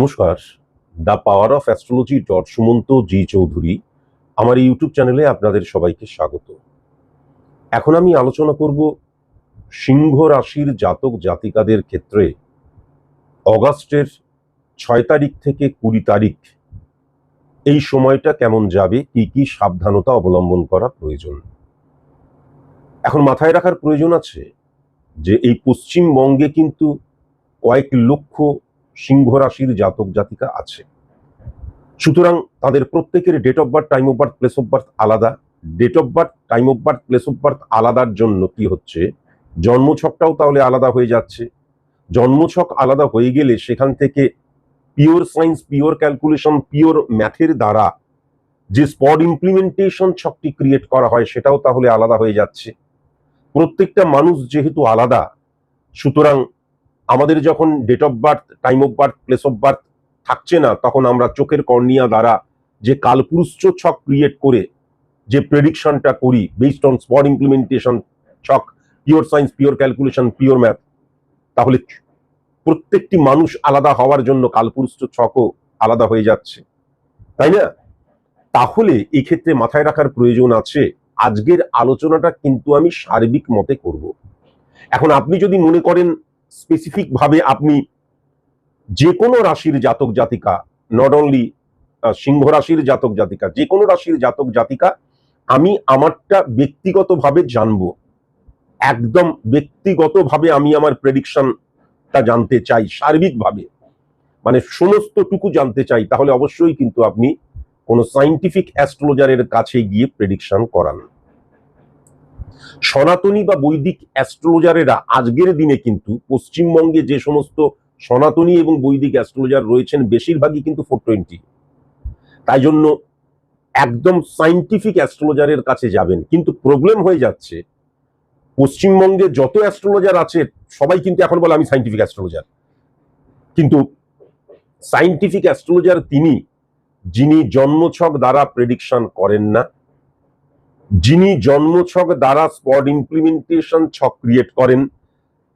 নমস্কার। The power of astrology dot Sumanta G Chowdhury, আমার YouTube চ্যানেলে আপনাদের সবাইকে স্বাগত। এখন আমি আলোচনা করব সিংহ রাশির জাতক জাতিকাদের ক্ষেত্রে অগাস্টের ছয় তারিখ থেকে কুড়ি তারিখ এই সময়টা কেমন যাবে, কি কি সাবধানতা অবলম্বন করা প্রয়োজন। এখন মাথায় রাখার প্রয়োজন আছে যে এই পশ্চিমবঙ্গে কিন্তু কয়েক লক্ষ সিংহ রাশির জাতক জাতিকা আছে। সুতরাং তাদের প্রত্যেকের date of birth time of birth place of birth আলাদা। Date of birth time of birth place of birth আলাদার জন্য কি হচ্ছে? জন্মছকটাও তাহলে আলাদা হয়ে যাচ্ছে। জন্মছক আলাদা হয়ে গেলে সেখান থেকে pure science pure calculation pure ম্যাথের দ্বারা যে স্পট ইমপ্লিমেন্টেশন ছকটি ক্রিয়েট করা হয়, সেটাও তাহলে আলাদা হয়ে যাচ্ছে। প্রত্যেকটা মানুষ যেহেতু আলাদা, সুতরাং আমাদের যখন date of birth time of birth place of birth থাকছে না, তখন আমরা চোখের কর্নিয়া দ্বারা যে কালপুরুষ ছক ক্রিয়েট করে যে প্রেডিকশনটা করি বেসড অন স্পট ইমপ্লিমেন্টেশন ছক pure science pure calculation pure math তাহলে প্রত্যেকটি মানুষ আলাদা হওয়ার জন্য কালপুরুষ ছকও আলাদা হয়ে যাচ্ছে। তাই না? তাহলে এই ক্ষেত্রে মাথায় রাখার প্রয়োজন আছে, আজকের আলোচনাটা কিন্তু আমি সার্বিক মতে করব। এখন আপনি যদি মনে করেন স্পেসিফিক ভাবে আপনি যে কোনো রাশির জাতক জাতিকা নট অনলি সিংহ রাশির জাতক জাতিকা যে কোনো রাশির জাতক জাতিকা, আমি আমারটা ব্যক্তিগতভাবে জানব। একদম ব্যক্তিগতভাবে আমি আমার প্রেডিকশনটা জানতে চাই, সার্বিকভাবে। মানে সমস্তটুকু জানতে চাই, তাহলে অবশ্যই কিন্তু আপনি কোনো সাইন্টিফিক অ্যাস্ট্রোলজারের কাছে গিয়ে প্রেডিকশন করান। সনাতনী বা বৈদিক অ্যাস্ট্রোলজারেরা আজকের দিনে কিন্তু পশ্চিমবঙ্গে যে সমস্ত সনাতনী এবং বৈদিক অ্যাস্ট্রোলজার রয়েছেন, বেশিরভাগই কিন্তু ফোর টোয়েন্টি। তাই জন্য একদম সাইন্টিফিক অ্যাস্ট্রোলজারের কাছে যাবেন। কিন্তু প্রবলেম হয়ে যাচ্ছে, পশ্চিমবঙ্গে যত অ্যাস্ট্রোলজার আছে, সবাই কিন্তু এখন বলে, আমি সাইন্টিফিক অ্যাস্ট্রোলজার। কিন্তু সাইন্টিফিক অ্যাস্ট্রোলজার তিনি, যিনি জন্মছক দ্বারা প্রেডিকশন করেন না যিনি জন্মছক দ্বারা স্পট ইমপ্লিমেন্টেশন ছক ক্রিয়েট করেন,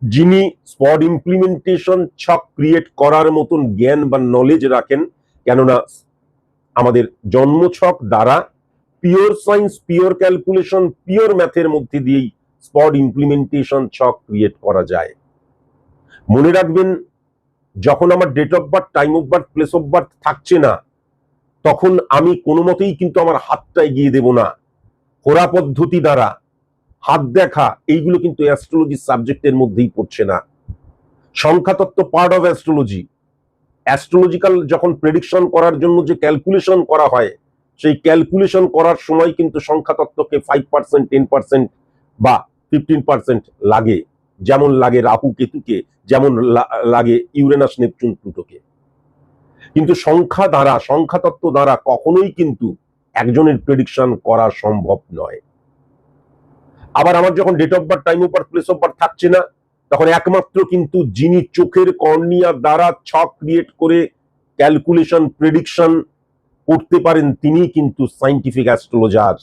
যিনি স্পট ইমপ্লিমেন্টেশন ছক ক্রিয়েট করার মতন জ্ঞান বা নলেজ রাখেন, কেননা আমাদের জন্মছক দ্বারা pure science pure calculation pure ম্যাথের মধ্যে দিয়েই স্পট ইমপ্লিমেন্টেশন ছক ক্রিয়েট করা যায়। মনে রাখবেন, যখন আমার date of birth time of birth place of birth থাকছে না, তখন আমি কোনো মতেই কিন্তু আমার হাতটা এগিয়ে দেব না। হোরা পদ্ধতি দ্বারা হাত দেখা, এইগুলো কিন্তু অ্যাস্ট্রোলজি সাবজেক্টের মধ্যেই পড়ছে না। সংখ্যাতত্ত্ব পার্ট অফ অ্যাস্ট্রোলজি অ্যাস্ট্রোলজিক্যাল যখন প্রেডিকশন করার জন্য যে ক্যালকুলেশন করা হয়, সেই ক্যালকুলেশন করার সময় কিন্তু সংখ্যাতত্ত্বকে ফাইভ পার্সেন্ট টেন পার্সেন্ট বা ফিফটিন পার্সেন্ট লাগে। যেমন লাগে রাহু কেতুকে, যেমন লাগে ইউরেনাস নেপচুন প্লুটোকে। কিন্তু সংখ্যা দ্বারা, সংখ্যাতত্ত্ব দ্বারা কখনোই কিন্তু একজনের প্রেডিকশন করা সম্ভব নয়। আবার আমার যখন date of birth time of birth place of birth থাকছে না, তখন একমাত্র কিন্তু যিনি চোখের কর্নিয়া দ্বারা ছক ক্রিয়েট করে ক্যালকুলেশন প্রেডিকশন করতে পারেন তিনি কিন্তু সাইন্টিফিক অ্যাস্ট্রোলজার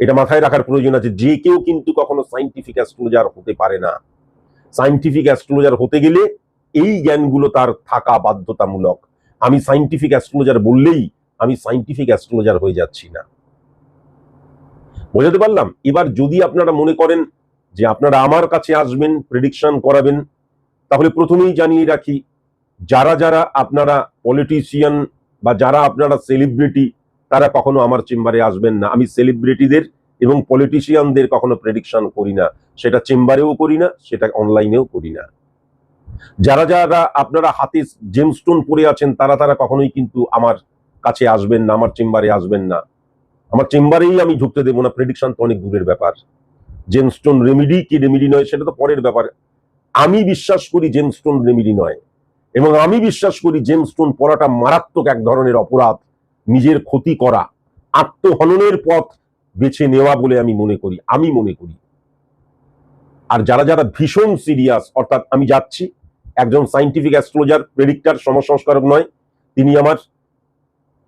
এটা মাথায় রাখার প্রয়োজন আছে, যে কেউ কিন্তু কখনো সাইন্টিফিক অ্যাস্ট্রোলজার হতে পারে না। সাইন্টিফিক অ্যাস্ট্রোলজার হতে গেলে এই জ্ঞানগুলো তার থাকা বাধ্যতামূলক। আমি সাইন্টিফিক অ্যাস্ট্রোলজার বললেই আমি সাইন্টিফিক অ্যাস্ট্রোলজার হয়ে যাচ্ছি না। বোঝাতে পারলাম? এবার যদি আপনারা মনে করেন যে আপনারা আমার কাছে আসবেন প্রেডিকশন করাবেন, তাহলে প্রথমেই জানিয়ে রাখি, যারা যারা আপনারা পলিটিশিয়ান বা যারা আপনারা সেলিব্রিটি তারা কখনো আমার চেম্বারে আসবেন না। আমি সেলিব্রিটিদের এবং পলিটিশিয়ানদের কখনো প্রেডিকশন করি না। সেটা চেম্বারেও করি না, সেটা অনলাইনেও করি না। যারা যারা আপনারা হাতে জেমস্টোন পরে আছেন, তারা তারা কখনোই কিন্তু আমার কাছে আসবেন না, আমার চেম্বারে আসবেন না। আমার চেম্বারেই আমি ঢুকতে দেবো না প্রেডিকশন তো অনেক দূরের ব্যাপার। জেমস্টোন রেমিডি কি রেমিডি নয়, সেটা তো পরের ব্যাপার। আমি বিশ্বাস করি জেমস্টোন রেমিডি নয়, এবং আমি বিশ্বাস করি জেমস্টোন পড়াটা মারাত্মক এক ধরনের অপরাধ, নিজের ক্ষতি করা, আত্মহননের পথ বেছে নেওয়া বলে আমি মনে করি, আমি মনে করি। আর যারা যারা ভীষণ সিরিয়াস অর্থাৎ আমি যাচ্ছি, একজন সাইন্টিফিক অ্যাস্ট্রোলজার প্রেডিক্টার সমসংস্কারক নয়, তিনি আমার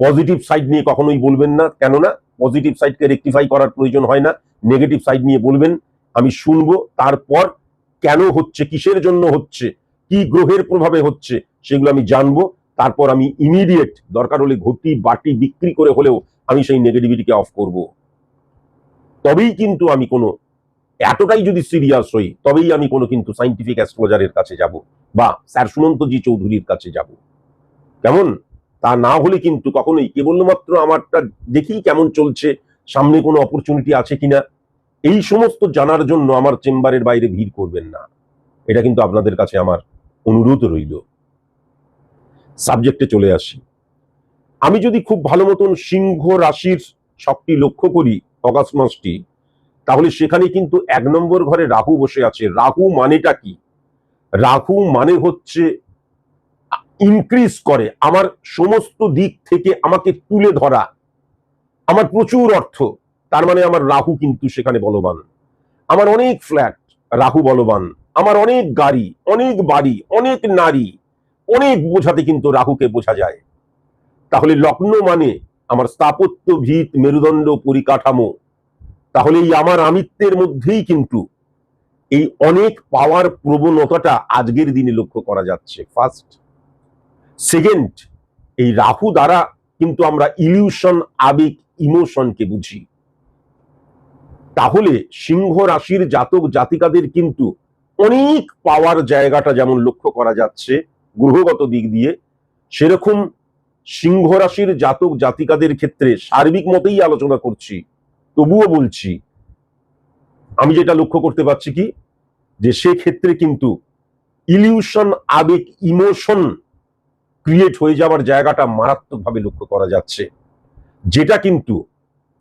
পজিটিভ সাইড নিয়ে কখনোই বলবেন না, কেননা পজিটিভ সাইডকে রেকটিফাই করার প্রয়োজন হয় না নেগেটিভ সাইড নিয়ে বলবেন, আমি শুনব, তারপর কেন হচ্ছে, কিসের জন্য হচ্ছে, কি গ্রহের প্রভাবে হচ্ছে, সেগুলো আমি জানব, তারপর আমি ইমিডিয়েট দরকার হলে ঘটি, বাটি বিক্রি করে হলেও আমি সেই নেগেটিভিটিকে অফ করব। তবেই কিন্তু আমি কোনো, এতটাই যদি সিরিয়াস হই, তবেই আমি কোনো কিন্তু সাইন্টিফিক অ্যাস্ট্রোলজারের কাছে যাব, বা স্যার সুমন্তজি চৌধুরীর কাছে যাব। কেমন? তা না হলে কিন্তু কখনোই কেবলমাত্র আমারটা দেখি কেমন চলছে, সামনে কোনো অপরচুনিটি আছে কিনা, এই সমস্ত জানার জন্য আমার চেম্বারের বাইরে ভিড় করবেন না। এটা কিন্তু আপনাদের কাছে আমার অনুরোধ রইল। সাবজেক্টে চলে আসি। আমি যদি খুব ভালো মতন সিংহ রাশির সবটি লক্ষ্য করি অগাস্ট মাসটি, তাহলে সেখানে কিন্তু এক নম্বর ঘরে রাহু বসে আছে। রাহু মানেটা কি? রাহু মানে হচ্ছে ইনক্রিজ করে, আমার সমস্ত দিক থেকে আমাকে তুলে ধরা, আমার প্রচুর অর্থ, তার মানে আমার রাহু কিন্তু সেখানে বলবান। আমার অনেক ফ্ল্যাট রাহু বলবান। আমার অনেক গাড়ি, অনেক বাড়ি, অনেক নারী, অনেক বোঝাতে কিন্তু রাহুকে বোঝা যায়। তাহলে লগ্ন মানে আমার স্থাপত্য ভিত মেরুদণ্ড পরিকাঠামো। তাহলে এই আমার আমিত্বের মধ্যেই কিন্তু এই অনেক পাওয়ার প্রবণতাটা আজকের দিনে লক্ষ্য করা যাচ্ছে। ফার্স্ট সেকেন্ড, এই রাহু দ্বারা কিন্তু আমরা ইলিউশন, আবেগ, ইমোশনকে বুঝি। তাহলে সিংহ রাশির জাতক জাতিকাদের কিন্তু অনেক পাওয়ার জায়গাটা যেমন লক্ষ্য করা যাচ্ছে গ্রহগত দিক দিয়ে, সেরকম সিংহ রাশির জাতক জাতিকাদের ক্ষেত্রে সার্বিক মতেই আলোচনা করছি, তবুও বলছি, আমি যেটা লক্ষ্য করতে পারছি কি? যে সেক্ষেত্রে কিন্তু ইলিউশন, আবেগ, ইমোশন ক্রিয়েট হয়ে যাওয়ার জায়গাটা মারাত্মকভাবে লক্ষ্য করা যাচ্ছে। যেটা কিন্তু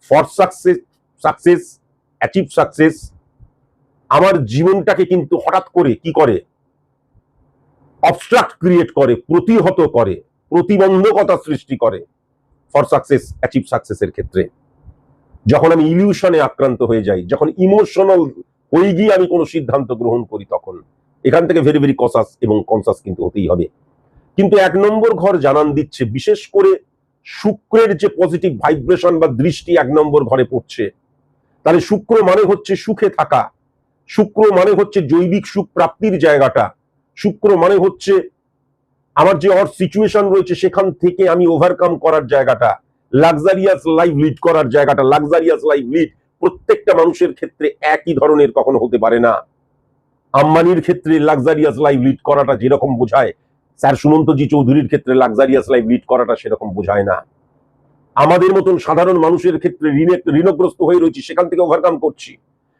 for success success achieve success আমার জীবনটাকে কিন্তু হঠাৎ করে কি করে? অবস্ট্রাক্ট ক্রিয়েট করে, প্রতিহত করে, প্রতিবন্ধকতা সৃষ্টি করে ফর সাকসেস অ্যাচিভ সাকসেসের ক্ষেত্রে। যখন আমি ইলিউশনে আক্রান্ত হয়ে যাই, যখন ইমোশনাল হয়ে গিয়ে আমি কোনো সিদ্ধান্ত গ্রহণ করি তখন, এখান থেকে ভেরি ভেরি কসাস এবং কনসাস কিন্তু হতেই হবে। কিন্তু এক নম্বর ঘর জানান দিচ্ছে, বিশেষ করে শুক্রের যে পজিটিভ ভাইব্রেশন বা দৃষ্টি এক নম্বর ঘরে পড়ছে। তাহলে শুক্র মানে হচ্ছে সুখে থাকা, শুক্র মানে হচ্ছে জৈবিক সুখ প্রাপ্তির জায়গাটা, শুক্র মানে হচ্ছে আমার যে অর সিচুয়েশন রয়েছে সেখান থেকে আমি ওভারকাম করার জায়গাটা লাক্সারিয়াস লাইফ লিড করার জায়গাটা লাক্সারিয়াস লাইফ লিড প্রত্যেকটা মানুষের ক্ষেত্রে একই ধরনের কখনো হতে পারে না। আম্বানির ক্ষেত্রে লাক্সারিয়াস লাইফ লিড করাটা যেরকম বোঝায় স্যার সুমন্তজি চৌধুরীর ক্ষেত্রে লাক্সারিয়াস লাইফ লিড করাটা সেরকম বোঝায় না। আমাদের মতন সাধারণ মানুষের ক্ষেত্রে ঋণে ঋণগ্রস্ত হয়ে রয়েছি, সেখান থেকে ওভারকাম করছি।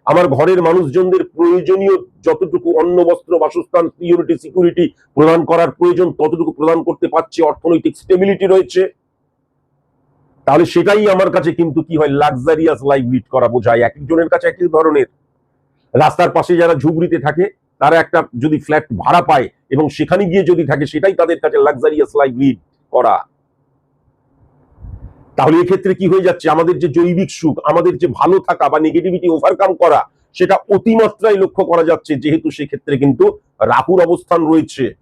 আমার ঘরের মানুষজনদের প্রয়োজনীয় যতটুকু অন্ন, বস্ত্র, বাসস্থান সিকিউরিটি সিকিউরিটি প্রদান করার প্রয়োজন ততটুকু প্রদান করতে পারছি, অর্থনৈতিক স্টেবিলিটি রয়েছে। তাহলে সেটাই আমার কাছে কিন্তু কি হয় লাক্সারিয়াস লাইফ লিড করা বোঝায় এক একজনের কাছে একই ধরনের। রাস্তার পাশে যারা ঝুবড়িতে থাকে তারা একটা যদি ফ্ল্যাট ভাড়া পায় এবং সেখানে গিয়ে যদি থাকে, সেটাই তাদের কাছে লাক্সারিয়াস লাইফ লিড করা। তাহলে এক্ষেত্রে কি হয়ে যাচ্ছে? আমাদের যে জৈবিক সুখ, আমাদের যে ভালো থাকা বা নেগেটিভিটি ওভারকাম করা, সেটা অতিমাত্রায় লক্ষ্য করা যাচ্ছে। যেহেতু সেক্ষেত্রে কিন্তু রাহুর অবস্থান রয়েছে।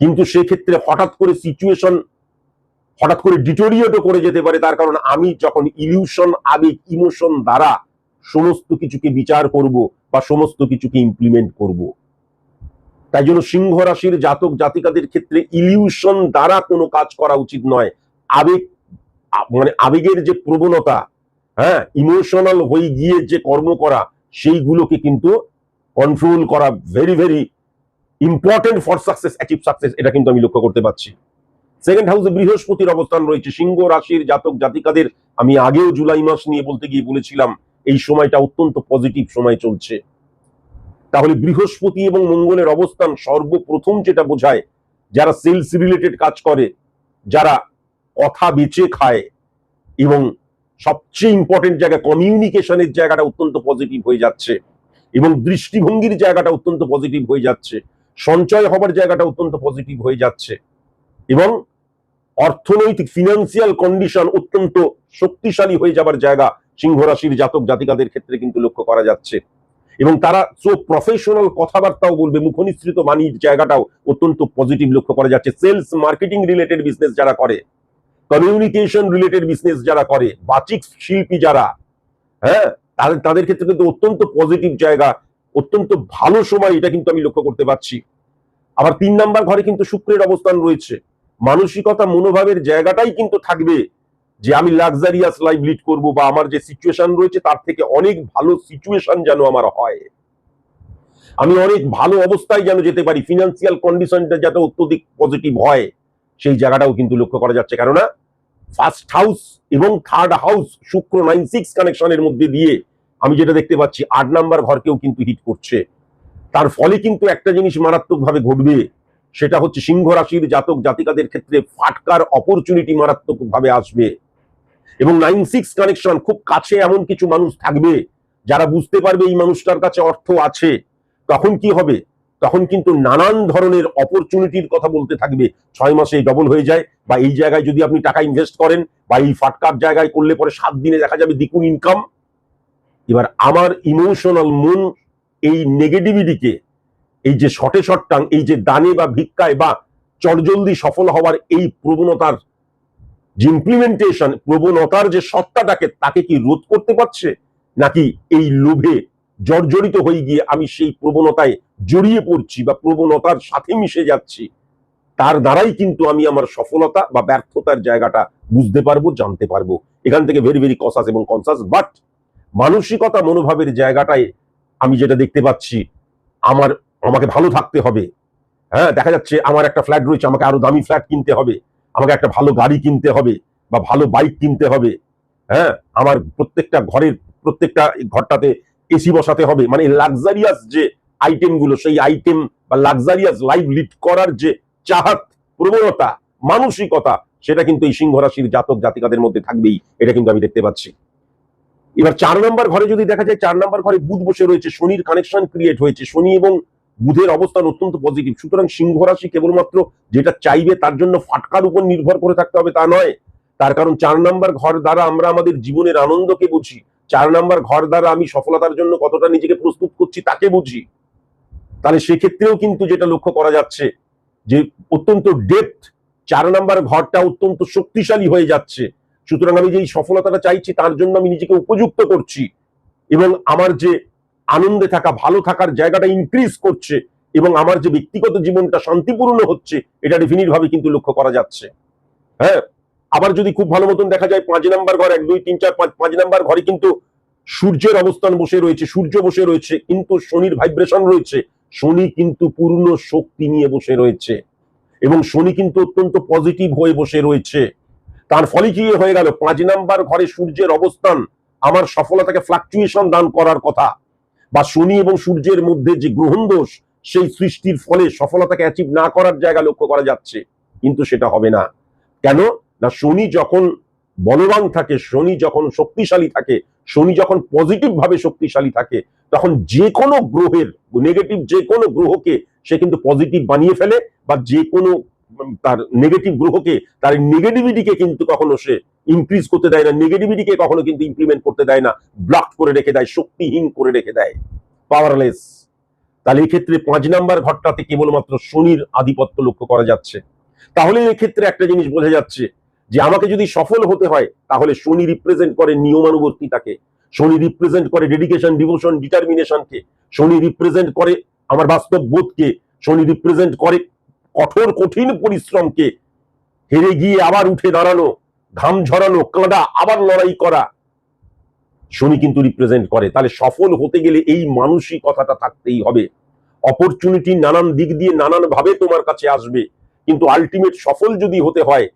কিন্তু সেক্ষেত্রে হঠাৎ করে সিচুয়েশন হঠাৎ করে ডিটোরিয়েটও করে যেতে পারে। তার কারণ আমি যখন ইলিউশন আবেগ ইমোশন দ্বারা সমস্ত কিছুকে বিচার করব বা সমস্ত কিছুকে ইমপ্লিমেন্ট করব। তাই জন্য সিংহ রাশির জাতক জাতিকাদের ক্ষেত্রে ইলিউশন দ্বারা কোনো কাজ করা উচিত নয়। আবেগ মানে আবেগের যে প্রবণতা হ্যাঁ ইমোশনাল হয়ে গিয়ে যে কর্ম করা, সেইগুলোকে কিন্তু কন্ট্রোল করা very very important for success achieve success এটা কিন্তু আমি লক্ষ্য করতে পারছি। সেকেন্ড হাউসে বৃহস্পতির অবস্থান রয়েছে। সিংহ রাশির জাতক জাতিকাদের, আমি আগেও জুলাই মাস নিয়ে বলতে গিয়ে বলেছিলাম এই সময়টা অত্যন্ত পজিটিভ সময় চলছে। তাহলে বৃহস্পতি এবং মঙ্গলের অবস্থান সর্বপ্রথম যেটা বোঝায়, যারা সেলস রিলেটেড কাজ করে, যারা কথা বেচে খায় এবং সবচেয়ে ইম্পর্টেন্ট জায়গা কমিউনিকেশনের জায়গাটা অত্যন্ত পজিটিভ হয়ে যাচ্ছে এবং দৃষ্টিভঙ্গির জায়গাটা অত্যন্ত পজিটিভ হয়ে যাচ্ছে, সঞ্চয় হবার জায়গাটা অত্যন্ত পজিটিভ হয়ে যাচ্ছে এবং অর্থনৈতিক ফিনান্সিয়াল কন্ডিশন অত্যন্ত শক্তিশালী হয়ে যাবার জায়গা সিংহ রাশির জাতক জাতিকাদের ক্ষেত্রে কিন্তু লক্ষ্য করা যাচ্ছে। এবং তারা সো প্রফেশনাল কথাবার্তাও বলবে, মুখনিসৃত বাণীর জায়গাটাও অত্যন্ত পজিটিভ লক্ষ্য করা যাচ্ছে। সেলস মার্কেটিং রিলেটেড বিজনেস যারা করে কমিউনিকেশন রিলেটেড বিজনেস যারা করে, বাচিক শিল্পী যারা হ্যাঁ তাদের তাদের ক্ষেত্রে কিন্তু অত্যন্ত পজিটিভ জায়গা, অত্যন্ত ভালো সময় এটা কিন্তু আমি লক্ষ্য করতে পারছি। আবার তিন নাম্বার ঘরে কিন্তু শুক্রের অবস্থান রয়েছে। মানসিকতা, মনোভাবের জায়গাটাই কিন্তু থাকবে। যে আমি লাক্সারিয়াস লাইফ লিড করব বা আমার যে সিচুয়েশন রয়েছে, তার থেকে অনেক ভালো সিচুয়েশন যেন আমার হয়। আমি অনেক ভালো অবস্থায় যেন যেতে পারি ফিনান্সিয়াল কন্ডিশনটা যাতে অত্যধিক পজিটিভ হয়, সেই জায়গাটাও কিন্তু লক্ষ্য করা যাচ্ছে। কেননা ফার্স্ট হাউস এবং third house Shukra nine six কানেকশনের মধ্যে দিয়ে আমি যেটা দেখতে পাচ্ছি, আট নাম্বার ঘরকেও কিন্তু হিট করছে। তার ফলে কিন্তু একটা জিনিস মারাত্মকভাবে ঘটবে, সেটা হচ্ছে সিংহ রাশির জাতক জাতিকাদের ক্ষেত্রে ফাটকার অপরচুনিটি মারাত্মকভাবে আসবে। এবং নাইন সিক্স কানেকশন, খুব কাছে এমন কিছু মানুষ থাকবে যারা বুঝতে পারবে এই মানুষটার কাছে অর্থ আছে। তখন কি হবে? তখন কিন্তু নানান ধরনের অপরচুনিটির কথা বলতে থাকবে। ছয় মাসে ডবল হয়ে যায় বা এই জায়গায় যদি আপনি টাকা ইনভেস্ট করেন বা এই ফাটকার জায়গায় করলে পরে সাত দিনে দেখা যাবে দ্বিগুণ ইনকাম এবার আমার ইমোশনাল মন এই নেগেটিভিটিকে এই যে শটে শট টাং এই যে দানে বা ভিক্ষায় বা চটজলদি সফল হওয়ার এই প্রবণতার যে ইমপ্লিমেন্টেশন প্রবণতার যে সত্তাটাকে তাকে কি রোধ করতে পারছে? নাকি এই লোভে জর্জরিত হয়ে গিয়ে আমি সেই প্রবণতায় জড়িয়ে পড়ছি বা প্রবণতার সাথে মিশে যাচ্ছি? তার দ্বারাই কিন্তু আমি আমার সফলতা বা ব্যর্থতার জায়গাটা বুঝতে পারব, জানতে পারব। এখান থেকে ভেরি ভেরি কসাস এবং কনসাস বাট মানসিকতা মনোভাবের জায়গাটায় আমি যেটা দেখতে পাচ্ছি, আমার, আমাকে ভালো থাকতে হবে। হ্যাঁ দেখা যাচ্ছে আমার একটা ফ্ল্যাট রয়েছে, আমাকে আরও দামি ফ্ল্যাট কিনতে হবে। আমাকে একটা ভালো গাড়ি কিনতে হবে বা ভালো বাইক কিনতে হবে হ্যাঁ? আমার প্রত্যেকটা ঘরের, প্রত্যেকটা ঘরটাতে এসি বসাতে হবে। মানে লাক্সারিয়াস যে আইটেমগুলো, সেই আইটেম বা লাক্সারিয়াস লাইফ লিড করার যে চাহাত, প্রবণতা, মানসিকতা, সেটা কিন্তু এই সিংহ রাশির জাতক জাতিকাদের মধ্যে থাকবেই। এটা কিন্তু আমি দেখতে পাচ্ছি। এবার চার নম্বর ঘরে যদি দেখা যায়, চার নম্বর ঘরে বুধ বসে রয়েছে, শনির কানেকশন ক্রিয়েট হয়েছে। শনি এবং বুধের অবস্থান অত্যন্ত পজিটিভ সুতরাং সিংহ রাশি কেবলমাত্র যেটা চাইবে তার জন্য ফাটকার উপর নির্ভর করে থাকতে হবে, তা নয়। তার কারণ চার নাম্বার ঘর দ্বারা আমরা আমাদের জীবনের আনন্দকে বুঝি। চার নাম্বার ঘর দ্বারা আমি সফলতার জন্য কতটা নিজেকে প্রস্তুত করছি তাকে বুঝি। তাহলে সেক্ষেত্রেও কিন্তু যেটা লক্ষ্য করা যাচ্ছে, যে অত্যন্ত ডেপথ চার নাম্বার ঘরটা অত্যন্ত শক্তিশালী হয়ে যাচ্ছে। সুতরাং আমি যে সফলতাটা চাইছি তার জন্য আমি নিজেকে উপযুক্ত করছি। এবং আমার যে আনন্দে থাকা, ভালো থাকার জায়গাটা ইনক্রিজ করছে এবং আমার যে ব্যক্তিগত জীবনটা শান্তিপূর্ণ হচ্ছে, এটা ডেফিনিট ভাবে কিন্তু লক্ষ্য করা যাচ্ছে। হ্যাঁ আবার যদি খুব ভালো মতন দেখা যায়, পাঁচ নাম্বার ঘর, এক, দুই, তিন, চার, পাঁচ পাঁচ নাম্বার ঘরে কিন্তু সূর্যের অবস্থান বসে রয়েছে, সূর্য বসে রয়েছে, কিন্তু শনির ভাইব্রেশন রয়েছে, শনি কিন্তু পূর্ণ শক্তি নিয়ে বসে রয়েছে এবং শনি কিন্তু অত্যন্ত পজিটিভ হয়ে বসে রয়েছে। তার ফলে কি হয়ে গেল? পাঁচ নাম্বার ঘরে সূর্যের অবস্থান, আমার সফলতাকে ফ্লাকচুয়েশন দান করার কথা। বা শনি এবং সূর্যের মধ্যে যে গ্রহণ দোষ, সেই সৃষ্টির ফলে সফলতাকে অ্যাচিভ না করার জায়গা লক্ষ্য করা যাচ্ছে। কিন্তু সেটা হবে না। কেন? না, শনি যখন বলবান থাকে, শনি যখন শক্তিশালী থাকে, শনি যখন পজিটিভ ভাবে শক্তিশালী থাকে, তখন যে কোনো গ্রহের নেগেটিভ যে কোনো গ্রহকে সে কিন্তু পজিটিভ বানিয়ে ফেলে বা যে কোনো তার নেগেটিভ গ্রহকে, তার নেগেটিভিটিকে কিন্তু কখনো সে ইনক্রিজ করতে দেয় না নেগেটিভিটিকে কখনো কিন্তু ইমপ্লিমেন্ট করতে দেয় না ব্লক করে রেখে দেয়, শক্তিহীন করে রেখে দেয় পাওয়ারলেস তাহলে ক্ষেত্রে পাঁচ নাম্বার ঘরটাতে কেবলমাত্র শনির আধিপত্য লক্ষ্য করা যাচ্ছে। তাহলে এক্ষেত্রে একটা জিনিস বোঝা যাচ্ছে যে আমাকে যদি সফল হতে হয়, তাহলে শনি রিপ্রেজেন্ট করে নিয়মানুবর্তিতাকে, শনি রিপ্রেজেন্ট করে ডেডিকেশন ডিভোশন ডিটারমিনেশনকে শনি রিপ্রেজেন্ট করে আমার বাস্তব বোধকে, শনি রিপ্রেজেন্ট করে কঠোর, কঠিন পরিশ্রমকে, হেরে গিয়ে আবার উঠে দাঁড়ানো। ঘাম ঝরানো, কাঁদা, আবার লড়াই করা। শনি কিন্তু রিপ্রেজেন্ট করে। তাহলে সফল হতে গেলে এই মানসিকতাটা থাকতেই হবে। অপরচুনিটি নানান দিক দিয়ে নানান ভাবে তোমার কাছে আসবে। কিন্তু আলটিমেট সফল যদি হতে হয়,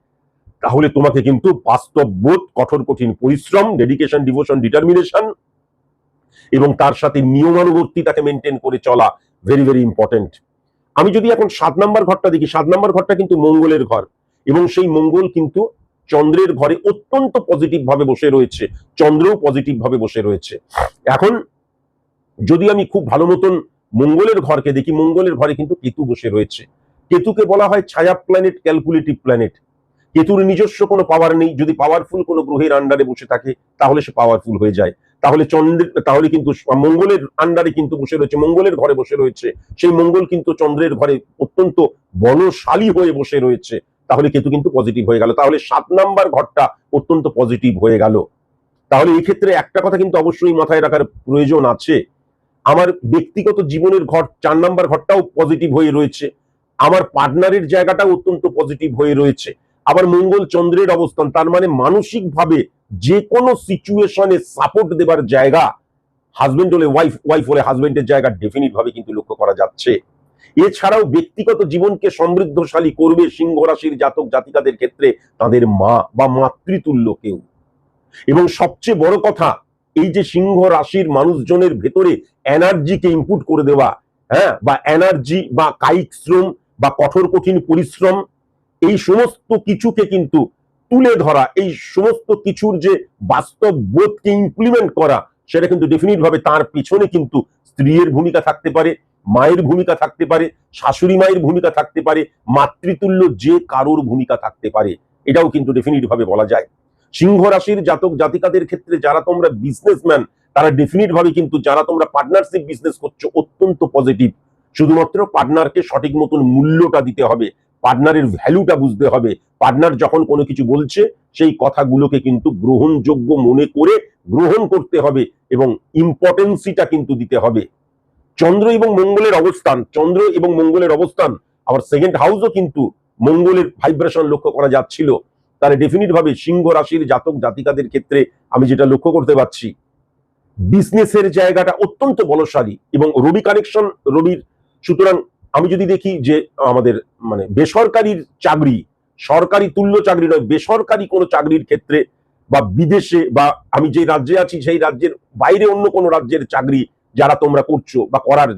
তাহলে তোমাকে কিন্তু বাস্তব বোধ, কঠোর, কঠিন পরিশ্রম ডেডিকেশন ডিভোশন ডিটারমিনেশন এবং তার সাথে নিয়মানুবর্তিতাকে মেনটেন করে চলা ভেরি ভেরি ইম্পর্টেন্ট আমি যদি এখন সাত নাম্বার ঘরটা দেখি, সাত নাম্বার ঘরটা কিন্তু মঙ্গলের ঘর এবং সেই মঙ্গল কিন্তু চন্দ্রের ঘরে অত্যন্ত পজিটিভ ভাবে বসে রয়েছে। চন্দ্রও পজিটিভ ভাবে বসে রয়েছে। এখন যদি আমি খুব ভালো মতন মঙ্গলের ঘরকে দেখি, মঙ্গলের ঘরে কিন্তু কেতু বসে রয়েছে। কেতুকে বলা হয় ছায়া প্ল্যানেট ক্যালকুলেটিভ প্ল্যানেট কেতুর নিজস্ব কোনো পাওয়ার নেই। যদি পাওয়ারফুল কোনো গ্রহের আন্ডারে বসে থাকে, তাহলে সে পাওয়ারফুল হয়ে যায়। তাহলে চন্দ্রের, তাহলে কিন্তু মঙ্গলের আন্ডারে কিন্তু বসে রয়েছে, মঙ্গলের ঘরে বসে রয়েছে। সেই মঙ্গল কিন্তু চন্দ্রের ঘরে অত্যন্ত বলশালী হয়ে বসে রয়েছে। তাহলে কেতু কিন্তু পজিটিভ হয়ে গেল। তাহলে সাত নাম্বার ঘরটা অত্যন্ত পজিটিভ হয়ে গেল। তাহলে এই ক্ষেত্রে একটা কথা কিন্তু অবশ্যই মাথায় রাখার প্রয়োজন আছে। আমার ব্যক্তিগত জীবনের ঘর, চার নাম্বার ঘরটাও পজিটিভ হয়ে রয়েছে। আমার পার্টনারের জায়গাটা অত্যন্ত পজিটিভ হয়ে রয়েছে। আবার মঙ্গল চন্দ্রের অবস্থান, তার মানে মানসিকভাবে যে কোনো সিচুয়েশনে সাপোর্ট দেবার জায়গা হাজবেন্ড হলে ওয়াইফ ওয়াইফ হলে হাজবেন্ডের জায়গা ডেফিনিট ভাবে কিন্তু লক্ষ্য করা যাচ্ছে। এছাড়াও ব্যক্তিগত জীবনকে সমৃদ্ধশালী করবে সিংহ রাশির জাতক জাতিকাদের ক্ষেত্রে তাদের মা বা মাতৃতুল্য কেউ। এবং সবচেয়ে বড় কথা, এই যে সিংহ রাশির মানুষজনের ভেতরে এনার্জিকে ইনপুট করে দেওয়া হ্যাঁ বা এনার্জি বা কায়িক শ্রম বা কঠোর কঠিন পরিশ্রম, এই সমস্ত কিছুকে কিন্তু তুলে ধরা, এই সমস্ত কিছুর যে বাস্তব বোধকে ইমপ্লিমেন্ট করা, সেটা কিন্তু ডেফিনিট ভাবে তার পিছনে কিন্তু স্ত্রীর ভূমিকা থাকতে পারে মায়ের ভূমিকা থাকতে পারে, শাশুড়ি মায়ের ভূমিকা থাকতে পারে, মাতৃতুল্য যে কারোর ভূমিকা থাকতে পারে, এটাও কিন্তু ডেফিনিট ভাবে বলা যায়। সিংহ রাশির জাতক জাতিকাদের ক্ষেত্রে যারা তোমরা বিজনেসম্যান তারা ডেফিনিট ভাবে কিন্তু যারা তোমরা পার্টনারশিপ বিজনেস করছ, অত্যন্ত পজিটিভ শুধুমাত্র পার্টনারকে সঠিক মতন মূল্যটা দিতে হবে পার্টনারের ভ্যালুটা বুঝতে হবে। পার্টনার যখন কোনো কিছু বলছে, সেই কথাগুলোকে কিন্তু গ্রহণযোগ্য মনে করে গ্রহণ করতে হবে এবং ইম্পর্টেন্সিটা কিন্তু দিতে হবে। চন্দ্র এবং মঙ্গলের অবস্থান, চন্দ্র এবং মঙ্গলের অবস্থান, আবার সেকেন্ড হাউসও কিন্তু মঙ্গলের ভাইব্রেশন লক্ষ্য করা যাচ্ছিল। তাহলে ডেফিনিট ভাবে সিংহ রাশির জাতক জাতিকাদের ক্ষেত্রে আমি যেটা লক্ষ্য করতে পারছি বিজনেসের জায়গাটা অত্যন্ত বলশালী এবং রবি কানেকশন রবির, সুতরাং আমি যদি দেখি যে আমাদের মানে বেসরকারির চাকরি, সরকারি তুল্য চাকরি নয়, বেসরকারি কোনো চাকরির ক্ষেত্রে বা বিদেশে বা আমি যে রাজ্যে আছি, সেই রাজ্যের বাইরে অন্য কোনো রাজ্যের চাকরি যারা তোমরা করছ বা করার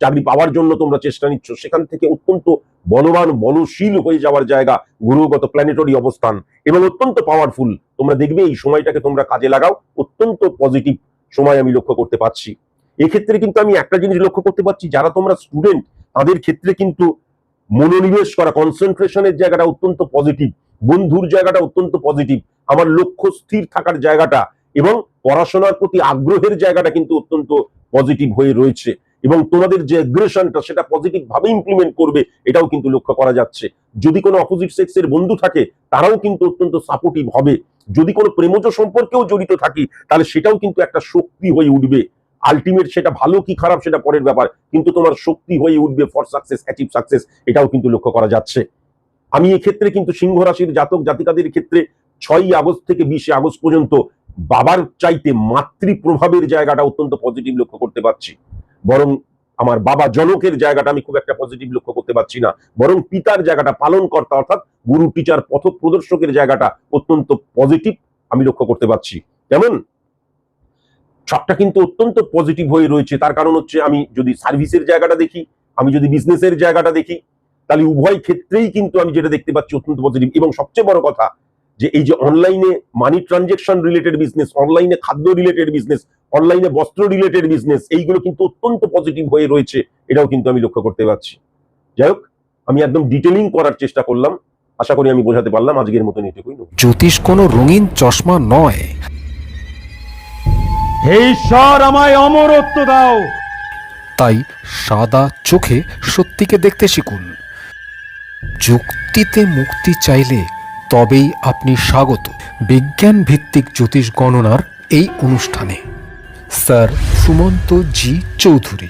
চাকরি পাওয়ার জন্য তোমরা চেষ্টা নিচ্ছ, সেখান থেকে অত্যন্ত বলবান বলশীল হয়ে যাওয়ার জায়গা গ্রহগত প্ল্যানেটরি অবস্থান এবং অত্যন্ত পাওয়ারফুল তোমরা দেখবে এই সময়টাকে তোমরা কাজে লাগাও, অত্যন্ত পজিটিভ সময় আমি লক্ষ্য করতে পারছি। এক্ষেত্রে কিন্তু আমি একটা জিনিস লক্ষ্য করতে পারছি, যারা তোমরা স্টুডেন্ট তাদের ক্ষেত্রে কিন্তু মনোনিবেশ করা কনসেন্ট্রেশনের জায়গাটা অত্যন্ত পজিটিভ বন্ধুর জায়গাটা অত্যন্ত পজিটিভ আমার লক্ষ্য স্থির থাকার জায়গাটা এবং পড়াশোনার প্রতি আগ্রহের জায়গাটা কিন্তু অত্যন্ত পজিটিভ হয়ে রয়েছে। এবং তোমাদের যে অ্যাগ্রেশনটা সেটা পজিটিভ ভাবে ইমপ্লিমেন্ট করবে, এটাও কিন্তু লক্ষ্য করা যাচ্ছে। যদি কোনো অপোজিট সেক্সের বন্ধু থাকে, তারাও কিন্তু অত্যন্ত সাপোর্টিভ হবে। যদি কোনো প্রেমজ সম্পর্কেও জড়িত থাকি, তাহলে সেটাও কিন্তু একটা শক্তি হয়ে উঠবে। আলটিমেট সেটা ভালো কি খারাপ, সেটা পরের ব্যাপার। কিন্তু তোমার শক্তি হয়ে উঠবে ফর সাকসেস অ্যাচিভ সাকসেস এটাও কিন্তু লক্ষ্য করা যাচ্ছে। আমি এক্ষেত্রে কিন্তু সিংহ রাশির জাতক জাতিকাদের ক্ষেত্রে ছয়ই আগস্ট থেকে বিশে আগস্ট পর্যন্ত বাবার চাইতে মাতৃ প্রভাবের জায়গাটা অত্যন্ত পজিটিভ লক্ষ্য করতে পারছি। বরং আমার বাবা জনকের জায়গাটা আমি খুব একটা পজিটিভ লক্ষ্য করতে পারছি না। বরং পিতার জায়গাটা পালন কর্তা অর্থাৎ গুরু টিচার পথ প্রদর্শকের জায়গাটা অত্যন্ত পজিটিভ আমি লক্ষ্য করতে পারছি। কেমন? সবটা কিন্তু অত্যন্ত পজিটিভ হয়ে রয়েছে। তার কারণ হচ্ছে আমি যদি সার্ভিসের জায়গাটা দেখি, আমি যদি বিজনেসের জায়গাটা দেখি, তাহলে উভয় ক্ষেত্রেই কিন্তু আমি যেটা দেখতে পাচ্ছি অত্যন্ত পজিটিভ এবং সবচেয়ে বড় কথা যে এই যে অনলাইনে মানি ট্রানজেকশন রিলেটেড বিজনেস অনলাইনে খাদ্য রিলেটেড বিজনেস অনলাইনে বস্ত্র রিলেটেড বিজনেস এইগুলো কিন্তু অত্যন্ত পজিটিভ হয়ে রয়েছে এটাও কিন্তু আমি লক্ষ্য করতে পারছি। যাই হোক আমি একদম ডিটেলিং করার চেষ্টা করলাম আশা করি আমি বোঝাতে পারলাম আজকের মতন এটুকুই জ্যোতিষ কোনো রঙিন চশমা নয়। হে ঈশ্বর আমায় অমরত্ব দাও। তাই সাদা চোখে সত্যিকে দেখতে শিখুন। যুক্তিতে মুক্তি চাইলে তবেই আপনি স্বাগত। বিজ্ঞান ভিত্তিক জ্যোতিষ গণনার এই অনুষ্ঠানে। স্যার সুমন্ত জি চৌধুরী।